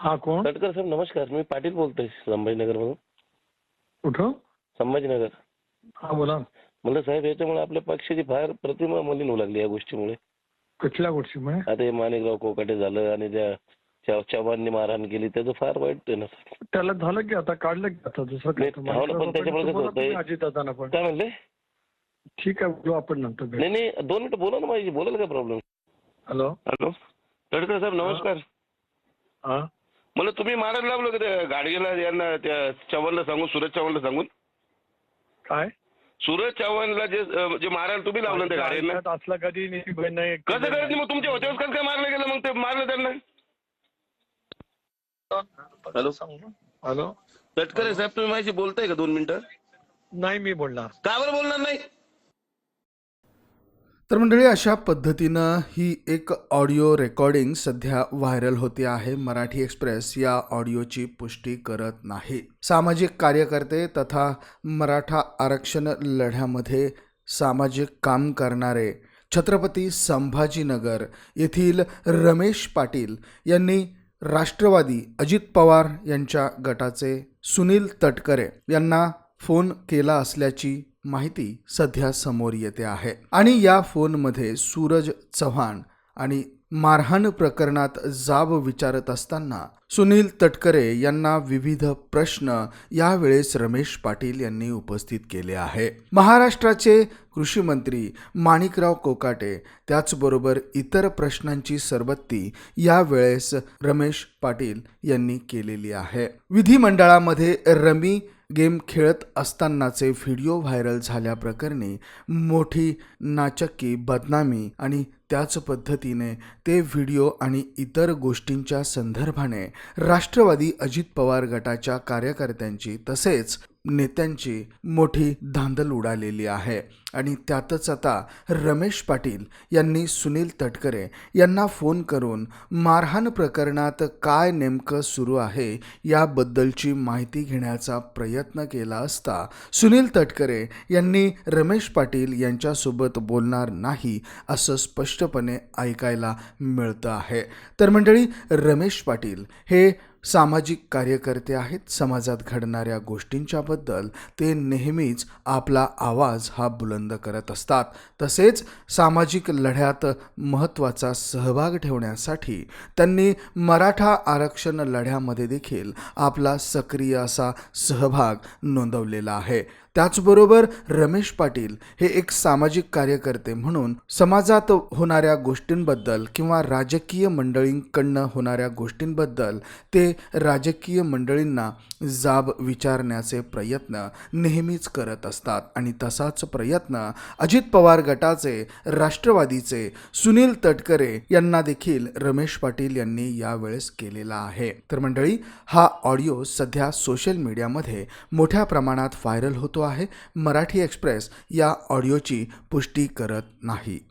हा कोण? तटकर साहेब नमस्कार. मी पाटील बोलतोय संभाजीनगर मधून कुठं? संभाजीनगर. हा बोला. म्हणलं साहेब याच्यामुळे आपल्या पक्षाची फार प्रतिमा मलिन होऊ लागली या गोष्टीमुळे. कुठल्या गोष्टीमुळे? आता हे माणिकराव कोकाटे झालं आणि त्या चव्हाणनी मारहाण केली त्याचं फार वाईट आहे ना. त्याला झालं की आता काढलं की आता दुसरं काय? नाही, हो ना, पण त्याच्यामुळे कसं होतंय- अजितदादांना पण. काय म्हणले? ठीक आहे बोलू आपण नंतर भेट. नाही नाही दोन मिनिटं बोला ना माझी बोलायला काय प्रॉब्लेम हॅलो. हॅलो. तटकर साहेब नमस्कार. हा. मला तुम्ही मारायला लागलो का त्या गाडगेला यांना त्या चव्हाणला सांगून सूरज चव्हाणला सांगून? काय? सूरज चव्हाणला जे जे मारायला तुम्ही लावलं त्या गाडीला? असला कधी नाही बहीण नाही. कसं करत नाही मग तुमच्या होत्यावर कसं काय मारलं गेलं मग ते मारलं त्यांना? हॅलो. हॅलो. तटकरे साहेब तुम्ही माझी बोलताय का दोन मिनिटं? नाही मी बोलणार. का बरं बोलणार नाही? तर मंडळी अशा पद्धतीनं ही एक ऑडिओ रेकॉर्डिंग सध्या व्हायरल होते आहे. मराठी एक्सप्रेस या ऑडिओची पुष्टी करत नाही. सामाजिक कार्यकर्ते तथा मराठा आरक्षण लढ्यामध्ये सामाजिक काम करणारे छत्रपती संभाजीनगर येथील रमेश पाटील यांनी राष्ट्रवादी अजित पवार यांच्या गटाचे सुनील तटकरे यांना फोन केला असल्याची माहिती सध्या समोर येते आहे. आणि या फोनमध्ये सूरज चव्हाण आणि मारहाण प्रकरणात जाब विचारत असताना सुनील तटकरे यांना विविध प्रश्न यावेळेस रमेश पाटील यांनी उपस्थित केले आहे. महाराष्ट्राचे कृषीमंत्री माणिकराव कोकाटे त्याचबरोबर इतर प्रश्नांची सरबत्ती यावेळेस रमेश पाटील यांनी केलेली आहे. विधिमंडळामध्ये रमी गेम खेळत असतानाचे व्हिडिओ व्हायरल झाल्याप्रकरणी मोठी नाचक्की बदनामी आणि त्याच पद्धतीने ते व्हिडिओ आणि इतर गोष्टींच्या संदर्भाने राष्ट्रवादी अजित पवार गटाच्या कार्यकर्त्यांची तसेच नेत्यांची मोठी धांदल उडालेली आहे. आणि त्यातच आता रमेश पाटील यांनी सुनील तटकरे यांना फोन करून मारहाण प्रकरणात काय नेमकं सुरू आहे याबद्दलची माहिती घेण्याचा प्रयत्न केला असता सुनील तटकरे यांनी रमेश पाटील यांच्यासोबत बोलणार नाही असं स्पष्टपणे ऐकायला मिळतं आहे. तर मंडळी रमेश पाटील हे सामाजिक कार्यकर्ते आहेत. समाजात घडणाऱ्या गोष्टींच्याबद्दल ते नेहमीच आपला आवाज हा बुलंद करत असतात. तसेच सामाजिक लढ्यात महत्त्वाचा सहभाग ठेवण्यासाठी त्यांनी मराठा आरक्षण लढ्यामध्ये देखील आपला सक्रिय असा सहभाग नोंदवलेला आहे. त्याचबरोबर रमेश पाटील हे एक सामाजिक कार्यकर्ते म्हणून समाजात होणाऱ्या गोष्टींबद्दल किंवा राजकीय मंडळींकडनं होणाऱ्या गोष्टींबद्दल ते राजकीय मंडळींना जाब विचारण्याचे प्रयत्न नेहमीच करत असतात. आणि तसाच प्रयत्न अजित पवार गटाचे राष्ट्रवादीचे सुनील तटकरे यांना देखील रमेश पाटील यांनी यावेळेस केलेला आहे. तर मंडळी हा ऑडिओ सध्या सोशल मीडियामध्ये मोठ्या प्रमाणात व्हायरल होतो होतो आहे. मराठी एक्सप्रेस या ऑडिओची पुष्टी करत नाही.